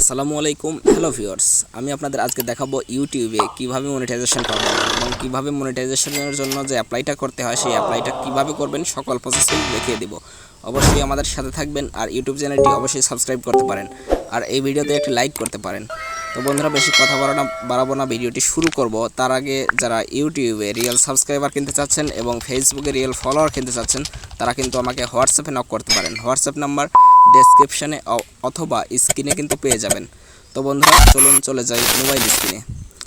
আসসালামু আলাইকুম। Hello viewers আমি আপনাদের আজকে দেখাবো ইউটিউবে কীভাবে মনিটাইজেশন পাবেন এবং কীভাবে মনিটাইজেশনের জন্য যে অ্যাপ্লাইটা করতে হয়, সেই অ্যাপ্লাইটা কীভাবে করবেন সকল প্রসেসিং দেখিয়ে দিব। অবশ্যই আমাদের সাথে থাকবেন আর ইউটিউব চ্যানেলটি অবশ্যই সাবস্ক্রাইব করতে পারেন। আর এই ভিডিওতে একটি লাইক করতে পারেন। তো বন্ধুরা, বেশি কথা বাড়ানো বাড়াবো না, ভিডিওটি শুরু করব। তার আগে যারা ইউটিউবে রিয়েল সাবস্ক্রাইবার কিনতে চাচ্ছেন এবং ফেসবুকে রিয়েল ফলোয়ার কিনতে চাচ্ছেন, তারা কিন্তু আমাকে হোয়াটসঅ্যাপে নক করতে পারেন। হোয়াটসঅ্যাপ নাম্বার ডেসক্রিপশানে অথবা স্ক্রিনে কিন্তু পেয়ে যাবেন। তো বন্ধুরা, চলুন চলে যাই মোবাইল স্ক্রিনে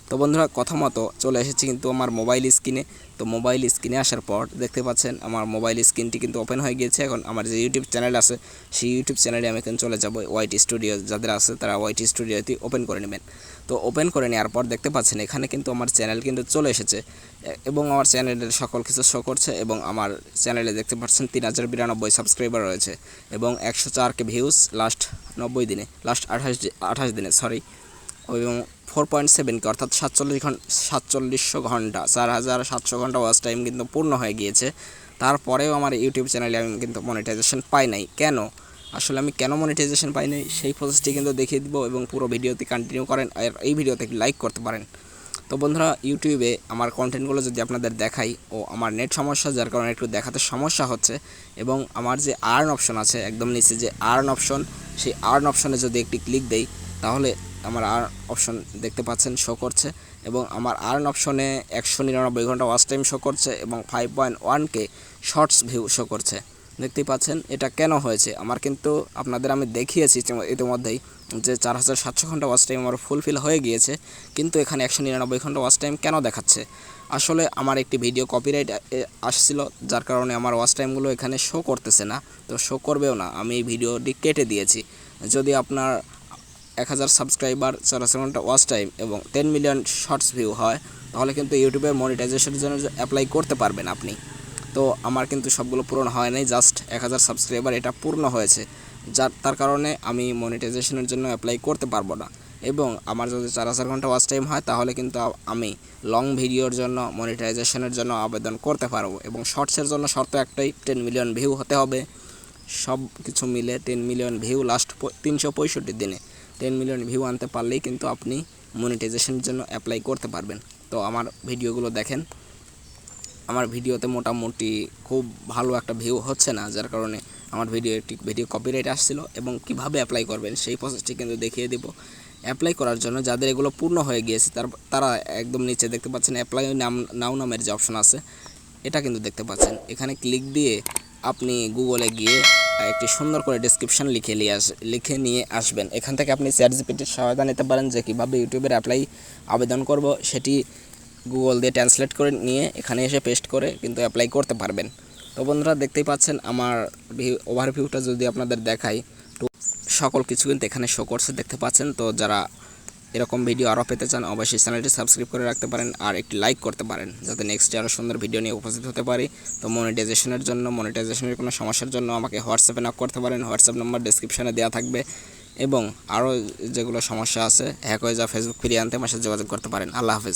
তো বন্ধুরা, কথা মতো চলে এসেছি কিন্তু আমার মোবাইল স্ক্রিনে তো মোবাইল স্ক্রিনে আসার পর দেখতে পাচ্ছেন, আমার মোবাইল স্ক্রিনটি কিন্তু ওপেন হয়ে গিয়েছে। এখন আমার যে ইউটিউব চ্যানেল আছে, সেই ইউটিউব চ্যানেলে আমি এখন চলে যাব ওয়াইটি স্টুডিও যাদের আছে তারা ওয়াইটি স্টুডিওতে ওপেন করে নেবেন। তো ওপেন করে নেওয়ার পর দেখতে পাচ্ছেন, এখানে কিন্তু আমার চ্যানেল কিন্তু চলে এসেছে। এবং আমার চ্যানেলের সকল কিছু শো করছে এবং আমার চ্যানেলে দেখতে পাচ্ছেন, তিন হাজার বিরানব্বই সাবস্ক্রাইবার রয়েছে এবং একশো চারকে ভিউজ লাস্ট নব্বই দিনে লাস্ট আঠাশ আঠাশ দিনে সরি এবং ফোর পয়েন্ট সেভেনকে অর্থাৎ সাতচল্লিশ ঘণ্টা সাতচল্লিশশো ঘণ্টা, চার হাজার সাতশো ঘণ্টা ওয়াচ টাইম কিন্তু পূর্ণ হয়ে গিয়েছে। তারপরেও আমার ইউটিউব চ্যানেলে আমি কিন্তু মনিটাইজেশন পাই নাই। কেন? আসলে আমি কেন মনিটাইজেশন পাই নাই? সেই প্রসেসটি কিন্তু দেখিয়ে দিব এবং পুরো ভিডিওতে কন্টিনিউ করেন আর এই ভিডিওতে লাইক করতে পারেন। তো বন্ধুরা, ইউটিউবে আমার কন্টেন্টগুলো যদি আপনাদের দেখাই ও আমার নেট সমস্যা, যার কারণে একটু দেখাতে সমস্যা হচ্ছে এবং আমার যে আর্ন অপশন আছে, একদম নিচে যে আর্ন অপশন সেই আর্ন অপশনে যদি একটি ক্লিক দেই, তাহলে আমার আর অপশন দেখতে পাচ্ছেন শো করছে এবং আমার আর্ন অপশনে একশো নিরানব্বই ঘণ্টা ওয়াচ টাইম শো করছে এবং ফাইভ পয়েন্ট ওয়ানকে শর্টস ভিউ শো করছে। দেখতেই পাচ্ছেন, এটা কেন হয়েছে? আমার কিন্তু আপনাদের আমি দেখিয়েছি ইতিমধ্যেই যে চার হাজার সাতশো ঘণ্টা ওয়াচ টাইম আমার ফুলফিল হয়ে গিয়েছে, কিন্তু এখানে একশো নিরানব্বই ঘণ্টা ওয়াচ টাইম কেন দেখাচ্ছে? আসলে আমার একটি ভিডিও কপিরাইট আসছিল, যার কারণে আমার ওয়াচ টাইমগুলো এখানে শো করতেছে না। তো শো করবেও না, আমি এই ভিডিওটি কেটে দিয়েছি। যদি আপনার এক হাজার সাবস্ক্রাইবার চার হাজার ঘণ্টা ওয়াচ টাইম এবং টেন মিলিয়ন শর্টস ভিউ হয়, তাহলে কিন্তু ইউটিউবের মনিটাইজেশনের জন্য অ্যাপ্লাই করতে পারবেন আপনি। তো আমার কিন্তু সবগুলো পূরণ হয় নাই জাস্ট এক হাজার সাবস্ক্রাইবার এটা পূর্ণ হয়েছে, যার, তার কারণে আমি মনিটাইজেশনের জন্য অ্যাপ্লাই করতে পারব না। এবং আমার যদি চার হাজার ঘণ্টা ওয়াচ টাইম হয়, তাহলে কিন্তু আমি লং ভিডিওর জন্য মনিটাইজেশনের জন্য আবেদন করতে পারব এবং শর্টসের জন্য শর্ত একটাই টেন মিলিয়ন ভিউ হতে হবে। সব কিছু মিলে টেন মিলিয়ন ভিউ লাস্ট তিনশো পঁয়ষট্টি দিনে। টেন মিলিয়ন ভিউ আনতে পারলেই কিন্তু আপনি মনিটাইজেশনের জন্য অ্যাপ্লাই করতে পারবেন। তো আমার ভিডিওগুলো দেখেন। আমার ভিডিওতে মোটামুটি খুব ভালো একটা ভিউ হচ্ছে না, যার কারণে আমার ভিডিও একটি ভিডিও কপিরাইট আসছিল এবং কীভাবে অ্যাপ্লাই করবেন সেই প্রসেসটি কিন্তু দেখিয়ে দেব। অ্যাপ্লাই করার জন্য যাদের এগুলো পূর্ণ হয়ে গিয়েছে, তার, তারা একদম নিচে দেখতে পাচ্ছেন অ্যাপ্লাই নাম নাও নামের যে অপশন আছে, এটা কিন্তু দেখতে পাচ্ছেন। এখানে ক্লিক দিয়ে আপনি গুগলে গিয়ে একটি সুন্দর করে ডেসক্রিপশন লিখে নিয়ে আস লিখে নিয়ে আসবেন। এখান থেকে আপনি চ্যাট জিপিটির সহায়তা নিতে পারেন, যে কীভাবে ইউটিউবের অ্যাপ্লাই আবেদন করব, সেটি গুগল দিয়ে ট্রান্সলেট করে নিয়ে এখানে এসে পেস্ট করে কিন্তু অ্যাপ্লাই করতে পারবেন। তো বন্ধুরা, দেখতেই পাচ্ছেন আমার ওভারভিউটা যদি আপনাদের দেখাই সকল কিছু কিন্তু এখানে শো করছে, দেখতে পাচ্ছেন। তো যারা এরকম ভিডিও আরও পেতে চান, অবশ্যই চ্যানেলটি সাবস্ক্রাইব করে রাখতে পারেন আর একটি লাইক করতে পারেন, যাতে নেক্সট আরও সুন্দর ভিডিও নিয়ে উপস্থিত হতে পারি। তো মনিটাইজেশনের জন্য মনিটাইজেশনের কোনো সমস্যার জন্য আমাকে হোয়াটসঅ্যাপে নক করতে পারেন, হোয়াটসঅ্যাপ নাম্বার ডিসক্রিপশানে দেওয়া থাকবে এবং আরও যেগুলো সমস্যা আছে হ্যাক হয়ে যা ফেসবুক ফিরিয়ে আনতে আমার সাথে যোগাযোগ করতে পারেন। আল্লাহ হাফেজ।